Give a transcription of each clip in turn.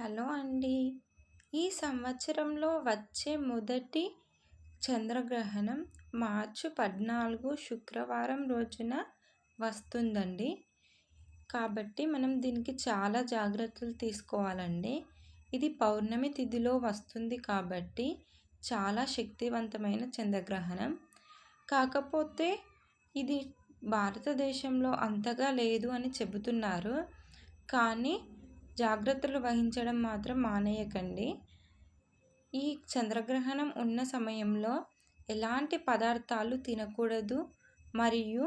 Hello అండి. ఈ సంవత్సరంలో వచ్చే మొదటి చంద్రగ్రహణం మార్చి పద్నాలుగు శుక్రవారం రోజున వస్తుందండి. కాబట్టి మనం దీనికి చాలా జాగ్రత్తలు తీసుకోవాలండి. ఇది పౌర్ణమి తిథిలో వస్తుంది కాబట్టి చాలా శక్తివంతమైన చంద్రగ్రహణం. కాకపోతే ఇది భారతదేశంలో అంతగా లేదు అని చెబుతున్నారు. కానీ జాగ్రత్తలు వహించడం మాత్రం మానేయకండి. ఈ చంద్రగ్రహణం ఉన్న సమయంలో ఎలాంటి పదార్థాలు తినకూడదు మరియు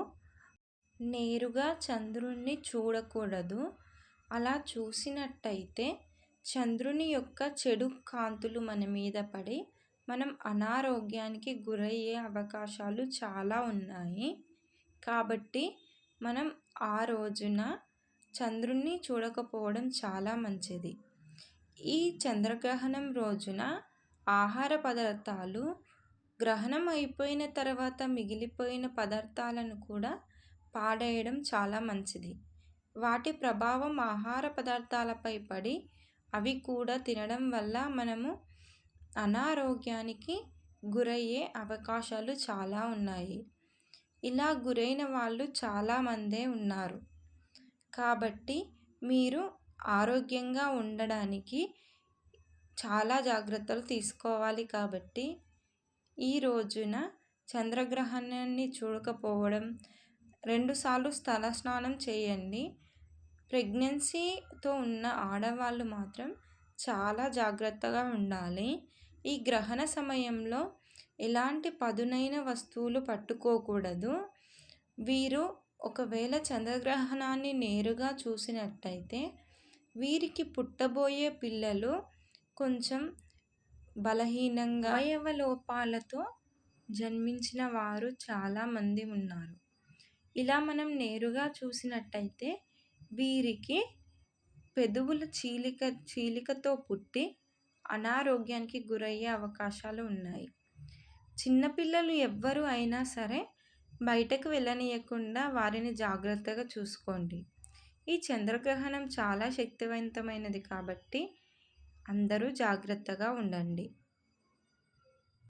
నేరుగా చంద్రుణ్ణి చూడకూడదు. అలా చూసినట్టయితే చంద్రుని యొక్క చెడు కాంతులు మన మీద పడి మనం అనారోగ్యానికి గురయ్యే అవకాశాలు చాలా ఉన్నాయి. కాబట్టి మనం ఆ రోజున చంద్రుణ్ణి చూడకపోవడం చాలా మంచిది. ఈ చంద్రగ్రహణం రోజున ఆహార పదార్థాలు గ్రహణం అయిపోయిన తర్వాత మిగిలిపోయిన పదార్థాలను కూడా పాడేయడం చాలా మంచిది. వాటి ప్రభావం ఆహార పదార్థాలపై పడి అవి కూడా తినడం వల్ల మనము అనారోగ్యానికి గురయ్యే అవకాశాలు చాలా ఉన్నాయి. ఇలా గురైన వాళ్ళు చాలామందే ఉన్నారు. కాబట్టి మీరు ఆరోగ్యంగా ఉండడానికి చాలా జాగ్రత్తలు తీసుకోవాలి కాబట్టి ఈ రోజున చంద్రగ్రహణాన్ని చూడకపోవడం రెండుసార్లు స్థల స్నానం చేయండి. ప్రెగ్నెన్సీతో ఉన్న ఆడవాళ్ళు మాత్రం చాలా జాగ్రత్తగా ఉండాలి. ఈ గ్రహణ సమయంలో ఎలాంటి పదునైన వస్తువులు పట్టుకోకూడదు. వీరు ఒకవేళ చంద్రగ్రహణాన్ని నేరుగా చూసినట్టయితే వీరికి పుట్టబోయే పిల్లలు కొంచెం బలహీనంగా అవయవ లోపాలతో జన్మించిన వారు చాలామంది ఉన్నారు. ఇలా మనం నేరుగా చూసినట్టయితే వీరికి పెదవుల చీలిక చీలికతో పుట్టి అనారోగ్యానికి గురయ్యే అవకాశాలు ఉన్నాయి. చిన్నపిల్లలు ఎవ్వరు అయినా సరే బయటకు వెళ్ళనీయకుండా వారిని జాగ్రత్తగా చూసుకోండి. ఈ చంద్రగ్రహణం చాలా శక్తివంతమైనది కాబట్టి అందరూ జాగ్రత్తగా ఉండండి.